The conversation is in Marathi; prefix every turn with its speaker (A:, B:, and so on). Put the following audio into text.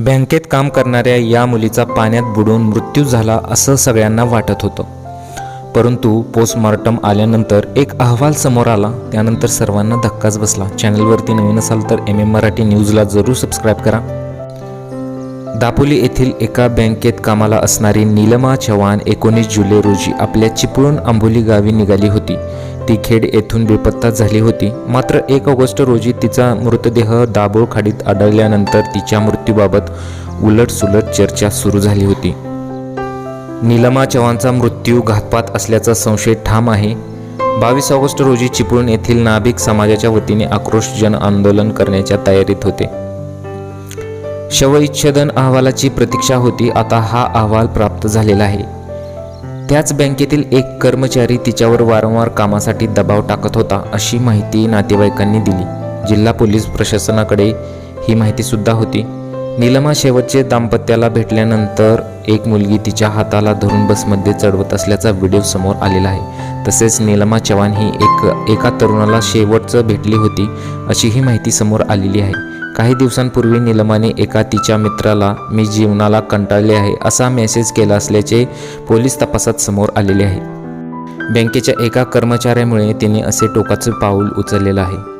A: बँकेत काम करणाऱ्या या मुलीचा पाण्यात बुडून मृत्यू झाला असं सगळ्यांना वाटत होतं. परंतु पोस्टमॉर्टम आल्यानंतर एक अहवाल समोर आला. त्यानंतर सर्वांना धक्काच बसला. चॅनलवरती नवीन असाल तर एम एम मराठी न्यूजला जरूर सबस्क्राईब करा. दापोली येथील एका बँकेत कामाला असणारी नीलमा चव्हाण एकोणीस जुलै रोजी आपल्या चिपळूण आंबोली गावी निघाली होती. ती खेड येथून बेपत्ता झाली होती. मात्र एक ऑगस्ट रोजी तिचा मृतदेह दाभोळ खाडीत आढळल्यानंतर तिच्या मृत्यूबाबत उलटसुलट चर्चा सुरू झाली होती. नीलमा चव्हाणचा मृत्यू घातपात असल्याचा संशय ठाम आहे. बावीस ऑगस्ट रोजी चिपळूण येथील नाभिक समाजाच्या वतीने आक्रोश जन आंदोलन करण्याच्या तयारीत होते. शवविच्छेदन अहवालाची प्रतीक्षा होती. आता हा अहवाल प्राप्त झालेला आहे. त्याच बँकेतील एक कर्मचारी तिच्यावर वारंवार कामासाठी दबाव टाकत होता अशी माहिती नातेवाईकांनी दिली. जिल्हा पोलीस प्रशासनाकडे ही माहिती सुद्धा होती. नीलमा शेवटचे दाम्पत्याला भेटल्यानंतर एक मुलगी तिच्या हाताला धरून बसमध्ये चढवत असल्याचा व्हिडिओ समोर आलेला आहे. तसेच नीलमा चव्हाण ही एक एका तरुणाला शेवटचं भेटली होती अशी ही माहिती समोर आलेली आहे. काही दिवसांपूर्वी निलमाने एका तिच्या मित्राला मी जीवनाला कंटाळले आहे असा मेसेज केला असल्याचे पोलीस तपासात समोर आलेले आहे. बँकेच्या एका कर्मचाऱ्यामुळे तिने असे टोकाचं पाऊल उचललेलं आहे.